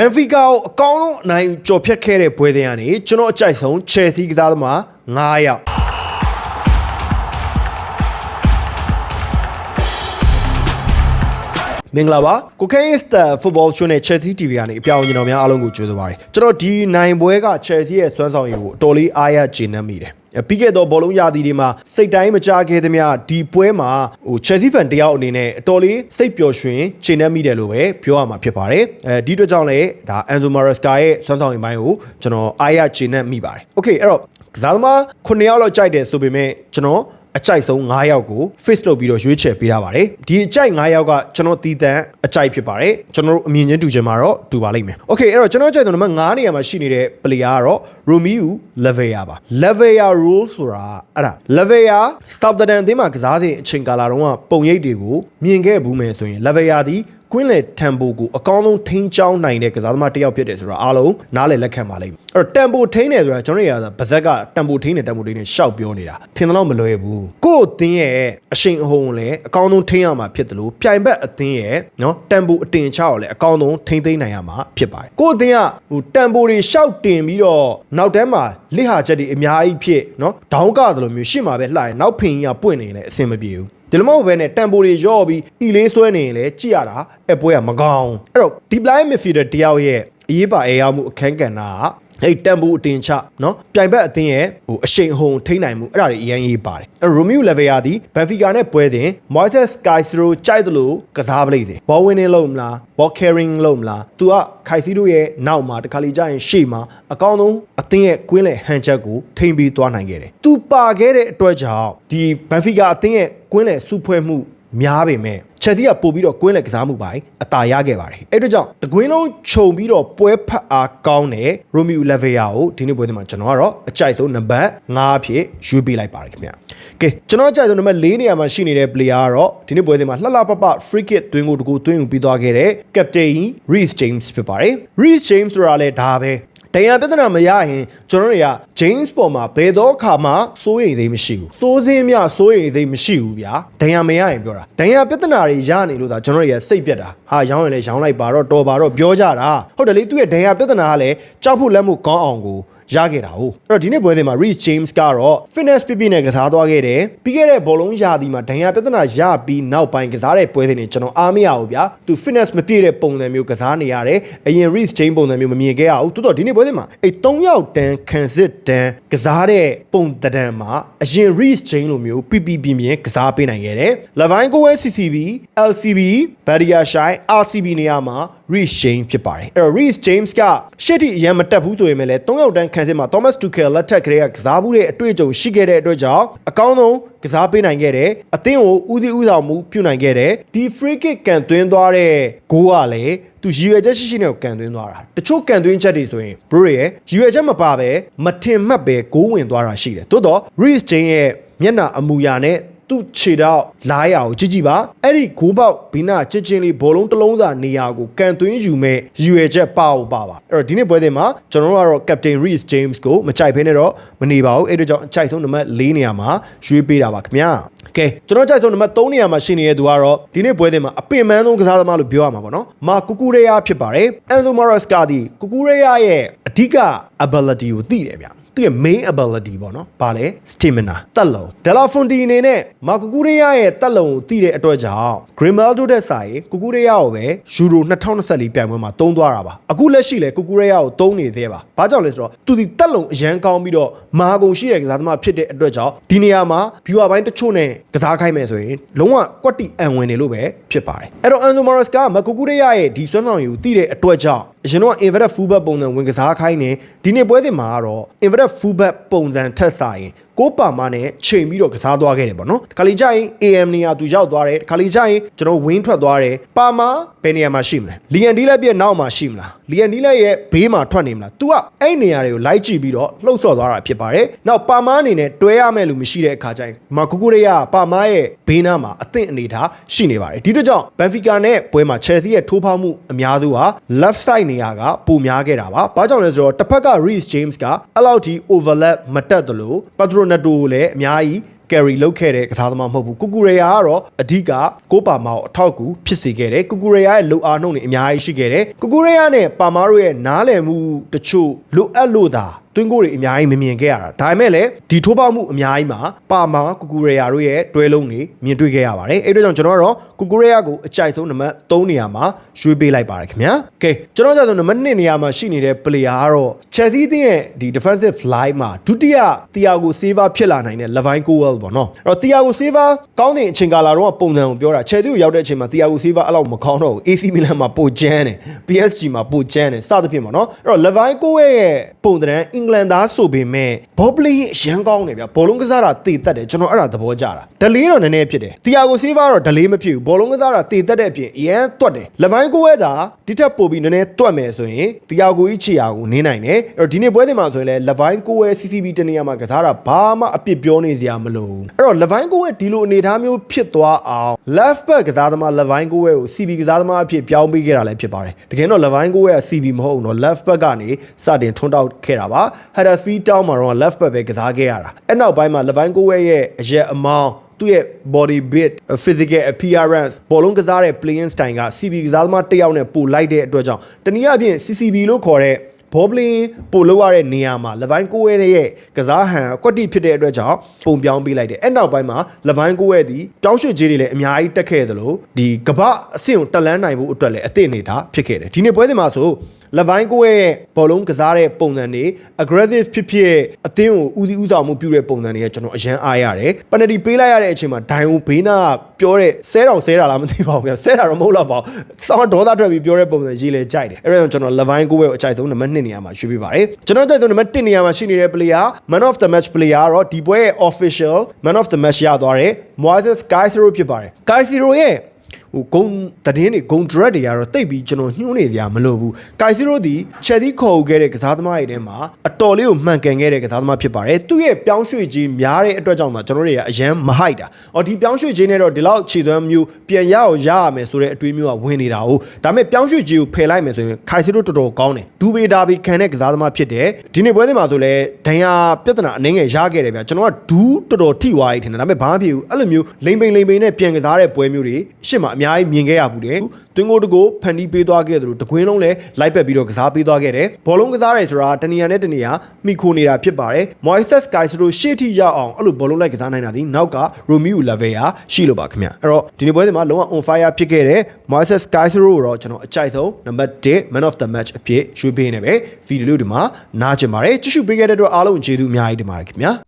ဘန်ဖီကာကိုအကောင်းဆုံးအနိုင်ယူကြော်ဖြတ်ခဲ့တဲ့ပွဲစဉ်ကနေကျွန်တော်အကြိုက်ဆုံး Chelsea ကစားသမား9ယောက်မင်္ဂလာပါကိုကိန်းစတာဖုတ်ဘောရှိုးနဲ့ Chelsea TV ကနေအပြောင်းအလဲကျွန်တော်များအားလုံးကိုကြိုဆိုပါရစေကျွန်တော်ဒီနိုင်ပွဲက Chelsea ရဲ့စွမ်းဆောင်ရည်ကိုအတော်လေးအားရကျေနပ်မိတယ်အဲပြီးခဲ့သောဘောလုံးရာသီတွေမှာစိတ်တိုင်းမကြခဲ့သမျှဒီပွဲမှာဟို Chelsea fan တယောက်အနေနဲ့အတော်လေးစိတ်ပျော်ရွှင်ခြေနှက်မိတယ်လို့ပဲပြောရမှာဖြစ်ပါတယ်အဲဒီအတွက်ကြောင့်လည်းဒါ Enzo Maresca ရဲ့စွမ်းဆောင်ရည်ပိုင်းကိုကျွန်တော်အားရခြေနှက်မိပါတယ် Okay အဲ့တော့ကစားသမား9ယောက်လောက်ကြိုက်တယ်ဆိုပေမဲ့ကျွန်တော် အကြိုက်ဆုံး9ယောက်ကို face လုပ်ပြီးတော့ရွေးချယ်ပေးထားပါတယ်ဒီအကြိုက်9ယောက်ကကျွန်တော်တီးတန့်အကြိုက်ဖြစ်ပါတယ်ကျွန်တော်တို့အမြင်ချင်းတူချင်မှာတော့တူပါလိမ့်မယ် okay အဲ့တော့ကျွန်တော်ကြိုက်တဲ့နံပါတ်9နေရာမှာရှိနေတဲ့ player ကတော့ Romeo Lavia ပါ Lavia rule ဆိုတာအဲ့ဒါ Lavia Southampton အသင်းမှာကစားတဲ့အချိန်ကာလတုန်းကပုံရိပ်တွေကိုမြင်ခဲ့ဘူးမယ်ဆိုရင် Lavia သည် ကွင်းလေတမ်ပိုကိုအကောင်းဆုံးထိန်းချောင်းနိုင်တဲ့ကစားသမားတစ်ယောက်ဖြစ်တယ်ဆိုတော့အားလုံးနားလည်လက်ခံပါလိမ့်မယ်အဲ့တော့တမ်ပိုထိန်းတယ်ဆိုတာကျွန်တော်တို့ရတာဗဇက်ကတမ်ပိုထိန်းတယ်တမ်ပိုထိန်းတယ်ရှောက်ပြောနေတာထင်တယ်လို့မလွယ်ဘူးကို့အသင်းရဲ့အရှိန်အဟုန်လည်းအကောင်းဆုံးထိန်းရမှာဖြစ်တယ်လို့ပြိုင်ဘက်အသင်းရဲ့နော်တမ်ပိုအတင်ချောက်လည်းအကောင်းဆုံးထိန်းသိမ်းနိုင်ရမှာဖြစ်ပါတယ်ကို့အသင်းကဟိုတမ်ပိုတွေရှောက်တင်ပြီးတော့နောက်တန်းမှာလစ်ဟာချက်တွေအများကြီးဖြစ်နော်ဒေါင်းကသလိုမျိုးရှစ်မှာပဲလှရင်နောက်ဖင်ကြီးကပွင့်နေတယ်အဆင်မပြေဘူး ဒီလိုမဟုတ်ဘဲနဲ့တန်ပိုတွေရော့ပြီးအီလေးဆွဲနေရင်လည်းကြည့်ရတာအပွဲကမကောင်းအဲ့တော့ deep line midfielder တယောက်ရဲ့အရေးပါအရာမှုအခန်းကဏ္ဍက အဲ့တန်ဖိုးအတင်ချနော်ပြိုင်ဘက်အသင်းရဲ့ဟိုအရှိန်အဟုန်ထိန်းနိုင်မှုအဲ့ဒါတွေအရင်ရေးပါတယ်အဲ့ရိုမီယိုလက်ဗေယာဒီဘန်ဖီကာနဲ့ပွဲစဉ်မော်ဆက်ကိုင်စရိုကြိုက်တယ်လို့ကစားပလိမ့်စေဘောဝင်းနေလို့မလားဘောကယ်ရင်လို့မလားသူကခိုင်စီတို့ရဲ့နောက်မှာတခါလီကြရင်ရှေ့မှာအကောင်းဆုံးအသင်းရဲ့ကွင်းလေဟန်ချက်ကိုထိန်းပြီးသွားနိုင်ခဲ့တယ်သူပါခဲ့တဲ့အတွက်ကြောင့်ဒီဘန်ဖီကာအသင်းရဲ့ကွင်းလေစုဖွဲ့မှုများပေမဲ့ ချက်စီကပို့ပြီးတော့ကွင်းလက်ကစားမှုပိုင်းအသာရခဲ့ပါတယ်အဲ့ဒါကြောင့်တကွင်းလုံးခြုံပြီးတော့ပွဲဖတ်အားကောင်းတဲ့ရိုမီယိုလက်ဗေယာကိုဒီနေ့ပွဲစဉ်မှာကျွန်တော်ကတော့အကြိုက်ဆုံးနံပါတ်5အဖြစ်ရွေးပေးလိုက်ပါတယ်ခင်ဗျာကဲကျွန်တော်အကြိုက်ဆုံးနံပါတ်4နေရာမှာရှိနေတဲ့ player ကတော့ဒီနေ့ပွဲစဉ်မှာလှလှပပ free kick သွင်းကိုတကူသွင်းကိုပြီးသွားခဲ့တဲ့ captain Reece James ဖြစ်ပါတယ် Reece James ဆိုတာလည်းဒါပဲ တရားပြဿနာမရရင်ကျွန်တော်တွေက James ပေါ်မှာဘယ်တော့အခါမှစိုးရိမ်စိတ်မရှိဘူးစိုးစင်းမြစိုးရိမ်စိတ်မရှိဘူးဗျာတရားမရရင်ပြောတာတရားပြဿနာတွေရနေလို့ဒါကျွန်တော်တွေကစိတ်ပြက်တာဟာရောင်းရင်လည်းရောင်းလိုက်ပါတော့တော်ပါတော့ပြောကြတာဟုတ်တယ်လေသူ့ရဲ့တရားပြဿနာကလည်းကြောက်ဖို့လက်မှုကောင်းအောင်ကိုရခဲ့တာဟုတ်အဲ့တော့ဒီနေ့ပွဲစဉ်မှာ Reece James ကတော့ fitness ပြပြနဲ့ကစားသွားခဲ့တယ်ပြီးခဲ့တဲ့ဘောလုံးရာသီမှာဒဏ်ရာပြဿနာရပြီးနောက်ပိုင်းကစားတဲ့ပွဲစဉ်တွေကျွန်တော်အားမရဘူးဗျာသူ fitness မပြည့်တဲ့ပုံစံမျိုးကစားနေရတယ်အရင် Reece James ပုံစံမျိုးမမြင်ခဲ့ရဘူးတိုးတော့ဒီနေ့ပွဲစဉ်မှာအဲ့၃ယောက်တန်းခံစစ်တန်းကစားတဲ့ပုံတံမှာအရင် Reece James လိုမျိုးပြပြပြင်းပြင်းကစားပေးနိုင်ခဲ့တယ် Lavine Goal CCB LCB Barrier Shine RCB နေရာမှာ Reece James ဖြစ်ပါတယ်အဲ့တော့ Reece James ကရှစ်တီအရင်မတက်ဘူးဆိုရင်လည်း၃ယောက်တန်းခံစစ်မှာ Thomas Tuchel လက်ထက်ကလေးကကစားမှုတဲ့အတွေ့အကြုံရှိခဲ့တဲ့အတွက်ကြောင့်အကောင်းဆုံးကစားပေးနိုင်ခဲ့တယ်အသင်းကိုဦးစီးဦးဆောင်မှုပြုနိုင်ခဲ့တယ်ဒီ free kick ကန်သွင်းသွားတဲ့ goal ကလည်းသူရည်ရွယ်ချက်ရှိရှိနဲ့ကန်သွင်းသွားတာတချို့ကန်သွင်းချက်တွေဆိုရင် bro ရဲ့ရည်ရွယ်ချက်မပါပဲမထင်မှတ်ပဲ goal ဝင်သွားတာရှိတယ်တိုးတော့ Reece James ရဲ့မျက်နှာအမူအရာနဲ့ သူ့ခြေတော့လာရအောင်ကြည့်ကြည့်ပါအဲ့ဒီဂိုးပေါက်ဘီနာချစ်ချင်းလေးဘောလုံးတစ်လုံးစာနေရာကိုကန်သွင်းယူမဲ့ယူရချက်ပါအောင်ပါပါအဲ့တော့ဒီနေ့ပွဲစဉ်မှာကျွန်တော်တို့ကတော့ Captain Reece James ကိုမကြိုက်ဖ ೇನೆ တော့မနေပါဘူးအဲ့ဒါကြောင့်အကြိုက်ဆုံးနံပါတ်၄နေရာမှာရွေးပေးတာပါခင်ဗျာကဲကျွန်တော်ကြိုက်ဆုံးနံပါတ်3နေရာမှာရှိနေတဲ့သူကတော့ဒီနေ့ပွဲစဉ်မှာအပင်ပန်းဆုံးကစားသမားလို့ပြောရမှာပေါ့နော်မာကူကူရေယာဖြစ်ပါတယ်အန်ဒိုမာရက်စကာဒီကူကူရေယာရဲ့အဓိက ability ကိုသိတယ်ဗျာ သူရဲ့ main ability ပေါ့နော်။ဘာလဲ stamina တက်လုံ။ Delafonte အနေနဲ့မာကူကူရေယာရဲ့တက်လုံကိုသိတဲ့အတွက်ကြောင့် Grimaldo တဲ့ဆိုင်ကူကူရေယာကိုပဲယူရို2024ပြိုင်ပွဲမှာတုံးသွားတာပါ။အခုလက်ရှိလဲကူကူရေယာကိုတုံးနေသေးပါ။ဘာကြောင့်လဲဆိုတော့သူဒီတက်လုံအရန်ကောင်းပြီးတော့မာကုံရှိတဲ့ကစားသမားဖြစ်တဲ့အတွက်ကြောင့်ဒီနေရာမှာ viewer ပိုင်းတချို့နဲ့ကစားခိုင်းမယ်ဆိုရင်လုံးဝကွက်တီအံဝင်နေလို့ပဲဖြစ်ပါတယ်။အဲ့တော့ Anzo Maresca ကမာကူကူရေယာရဲ့ဒီစွမ်းဆောင်ရည်ကိုသိတဲ့အတွက်ကြောင့် အရင်တော့ inverted fullback ပုံစံဝင်ကစားခိုင်းနေဒီနေ့ပွဲစဉ်မှာကတော့ inverted fullback ပုံစံထက်စာရင် ကိုပါမနဲ့ချိန်ပြီးတော့ကစားသွားခဲ့တယ်ပေါ့နော်။ခါလီကြရင် AM နေရာသူရောက်သွားတယ်။ခါလီကြရင်ကျွန်တော်ဝင်းထွက်သွားတယ်။ပါမဘယ်နေရာမှာရှိမလဲ။လီယန်ဒီလက်ပြနောက်မှာရှိမလား။လီယန်ဒီလက်ရဲ့ဘေးမှာထွက်နေမလား။ तू ကအဲ့နေရာတွေကိုလိုက်ကြည့်ပြီးတော့လှုပ်ဆော်သွားတာဖြစ်ပါတယ်။နောက်ပါမအနေနဲ့တွဲရမယ်လို့မရှိတဲ့အခါကျရင်မာကူကူရေယာပါမရဲ့ဘေးနားမှာအသင့်အနေထားရှိနေပါတယ်။ဒီတို့ကြောင့်ဘန်ဖီကာနဲ့ပွဲမှာ Chelsea ရဲ့ထိုးဖောက်မှုအများစုဟာ left side နေရာကပိုများခဲ့တာပါ။ဘာကြောင့်လဲဆိုတော့တစ်ဖက်က Reece James ကအဲ့လောက်ထိ overlap မတက်သလို Patronato ကိုလည်းအများကြီး carry လုပ်ခဲ့တဲ့ကစားသမားမဟုတ်ဘူးကူကူရေယာကတော့အဓိကကိုပါမာကိုအထောက်အကူဖြစ်စေခဲ့တယ်ကူကူရေယာရဲ့လိုအားနှုန်းတွေအများကြီးရှိခဲ့တယ်ကူကူရေယာနဲ့ပါမာတို့ရဲ့နားလည်မှုတချို့လိုအပ်လို့သာ တွင်းကိုတွေအများကြီးမမြင်ခဲ့ရတာဒါပေမဲ့လည်းဒီထိုးပေါက်မှုအများကြီးမှာပါမာကူကူရေယာတို့ရဲ့တွဲလုံးတွေမြင်တွေ့ခဲ့ရပါတယ်အဲ့ဒါကြောင့်ကျွန်တော်ကတော့ကူကူရေယာကိုအကြိုက်ဆုံးနံပါတ်3နေရာမှာရွှေ့ပေးလိုက်ပါတယ်ခင်ဗျာကဲကျွန်တော်ကြောင့်နံပါတ်2နေရာမှာရှိနေတဲ့ player ကတော့ Chelsea အသင်းရဲ့ဒီ defensive line မှာဒုတိယ Thiago Silva ဖြစ်လာနိုင်တဲ့ Levine Cowell ပေါ့နော်အဲ့တော့ Thiago Silva ကောင်းတဲ့အချိန်ကာလတော့ပုံစံကိုပြောတာ Chelsea ကိုရောက်တဲ့အချိန်မှာ Thiago Silva အဲ့လောက်မကောင်းတော့ဘူး AC Milan မှာပိုကျန်းတယ် PSG မှာပိုကျန်းတယ်စသဖြင့်ပေါ့နော်အဲ့တော့ Levine Cowell ရဲ့ ပုံသဏ္ဍာန်အင်္ဂလန်သားဆိုပေမဲ့ဘောပလီအရန်ကောင်းတယ်ဗျဘောလုံးကစားတာတည်တတ်တယ်ကျွန်တော်အဲ့ဒါသဘောကျတာဒလေးတော့နည်းနည်းဖြစ်တယ် Thiago Silva တော့ဒလေးမဖြစ်ဘူးဘောလုံးကစားတာတည်တတ်တဲ့အပြင်အရန်တွတ်တယ် Levine Cowell သာဒီထက်ပိုပြီးနည်းနည်းတွတ်မယ်ဆိုရင် Thiago ကြီးချီယာကိုနင်းနိုင်တယ်အဲ့တော့ဒီနေ့ပွဲစဉ်မှာဆိုရင်လည်း Levine Cowell CCB တနေရာမှာကစားတာဘာမှအပြစ်ပြောနေစရာမလိုဘူးအဲ့တော့ Levine Cowell ဒီလိုအနေအထားမျိုးဖြစ်သွားအောင် left back ကစားသမား Levine Cowell ကို CB ကစားသမားအဖြစ်ပြောင်းပေးခဲ့တာလည်းဖြစ်ပါတယ်တကယ်တော့ Levine Cowell က CB မဟုတ်ဘူးเนาะ left back ကနေစတင်ထွန်းတောက် ခဲ့တာပါ Huddersfield Town မှာတော့ left back ပဲကစားခဲ့ရတာအဲ့နောက်ပိုင်းမှာ Levine Cowell ရဲ့အရက်အမောင်းသူ့ရဲ့ body bit physical appearance ဘောလုံးကစားတဲ့ playing style က CB ကစားသမားတစ်ယောက်နဲ့ပိုလိုက်တဲ့အတွက်ကြောင့်တနည်းအားဖြင့် CCB လို့ခေါ်တဲ့ဘောပလင်ပို့လောက်ရတဲ့နေရာမှာလဗိုင်းကိုဝဲရဲ့ကစားဟန်ကွက်တိဖြစ်တဲ့အတွက်ကြောင့်ပုံပြောင်းပေးလိုက်တယ်အဲ့နောက်ပိုင်းမှာလဗိုင်းကိုဝဲဒီပြောင်းရွှေ့ခြင်းတွေလည်းအများကြီးတက်ခဲ့သလိုဒီကပ္ပအဆင့်ကိုတက်လန်းနိုင်ဖို့အတွက်လည်းအသင့်နေတာဖြစ်ခဲ့တယ်ဒီနေ့ပွဲစဉ်မှာဆိုလဗိုင်းကိုရဲ့ဘောလုံးကစားတဲ့ပုံစံတွေ aggressive ဖြစ်ဖြစ်အသင်းကိုဦးစီးဦးဆောင်မှုပြုတဲ့ပုံစံတွေကကျွန်တော်အရန်အားရတယ်ပနတီပေးလိုက်ရတဲ့အချိန်မှာဒိုင်ကိုဘေးနာပြောတဲ့ဆဲတော်ဆဲတာလားမသိပါဘူးဗျဆဲတာတော့မဟုတ်တော့ပါဘူးစောင်းဒေါသထွက်ပြီးပြောတဲ့ပုံစံရေးလေကြိုက်တယ်အဲ့ဒါကြောင့်ကျွန်တော်လဗိုင်းကိုရဲ့အကြိုက်ဆုံးနံပါတ်2နေရာမှာရွှေ့ပေးပါတယ်ကျွန်တော်ကြိုက်ဆုံးနံပါတ်1နေရာမှာရှိနေတဲ့ player man of the match player ကတော့ဒီပွဲရဲ့ official man of the match ရသွားတယ် Moises Caicedo ဖြစ်ပါတယ် Caicedo ရဲ့ ဟိုဂုံတည်င်းတွေဂုံ direct တွေကတော့တိတ်ပြီးကျွန်တော်ညှိုးနေစရာမလိုဘူး။ကိုင်စီရိုဒီချက်သီးခေါ်ခဲ့တဲ့ကစားသမားတွေထဲမှာအတော်လေးကိုမှန်ကန်ခဲ့တဲ့ကစားသမားဖြစ်ပါတယ်။သူ့ရဲ့ပြောင်းရွှေ့ခြင်းများတဲ့အတွက်ကြောင့်မှကျွန်တော်တို့တွေကအရန်မဟိုက်တာ။အော်ဒီပြောင်းရွှေ့ခြင်းနဲ့တော့ဒီလောက်ခြေသွမ်းမျိုးပြန်ရအောင်ရရမယ်ဆိုတဲ့အတွေးမျိုးကဝင်နေတာ哦။ဒါပေမဲ့ပြောင်းရွှေ့ခြင်းကိုဖယ်လိုက်မယ်ဆိုရင်ခိုင်စီရိုတော်တော်ကောင်းတယ်။ဒူဘေဒါဘီခံတဲ့ကစားသမားဖြစ်တယ်။ဒီနေ့ပွဲစဉ်မှာဆိုလဲဒဏ်ရာပြဿနာအနည်းငယ်ရခဲ့တယ်ဗျ။ကျွန်တော်ကဒူးတော်တော်ထိသွားပြီထင်တယ်။ဒါပေမဲ့ဘာမှမဖြစ်ဘူး။အဲ့လိုမျိုးလိမ့်ပိန်လိမ့်ပိန်နဲ့ပြန်ကစားတဲ့ပွဲမျိုးတွေရှစ်မှာအများကြီးမြင်ခဲ့ရဘူးတယ်။တွင်းကိုတကိုဖန်တီးပေးသွားခဲ့တယ်လို့တကွင်းလုံးလည်းလိုက်ပက်ပြီးတော့ကစားပေးသွားခဲ့တယ်။ဘောလုံးကစားရဲဆိုတာတနေရာနဲ့တနေရာမိခိုနေတာဖြစ်ပါတယ်။ Moises Caicedo ရှေ့ထိရောက်အောင်အဲ့လိုဘောလုံးလိုက်ကစားနိုင်တာဒီနောက်က Romeo Lavia ရှိလို့ပါခင်ဗျ။အဲ့တော့ဒီနေ့ပွဲစဉ်မှာလုံးဝ on fire ဖြစ်ခဲ့တဲ့ Moises Caicedo ကိုတော့ကျွန်တော်အကြိုက်ဆုံးနံပါတ်1 man of the match အဖြစ်ရွေးပေးနေပဲဗီဒီယိုဒီမှာနားကျင်ပါတယ်ကြည့်ရှုပေးခဲ့တဲ့အတွက်အားလုံးကျေးဇူးအများကြီးတင်ပါတယ်ခင်ဗျာ။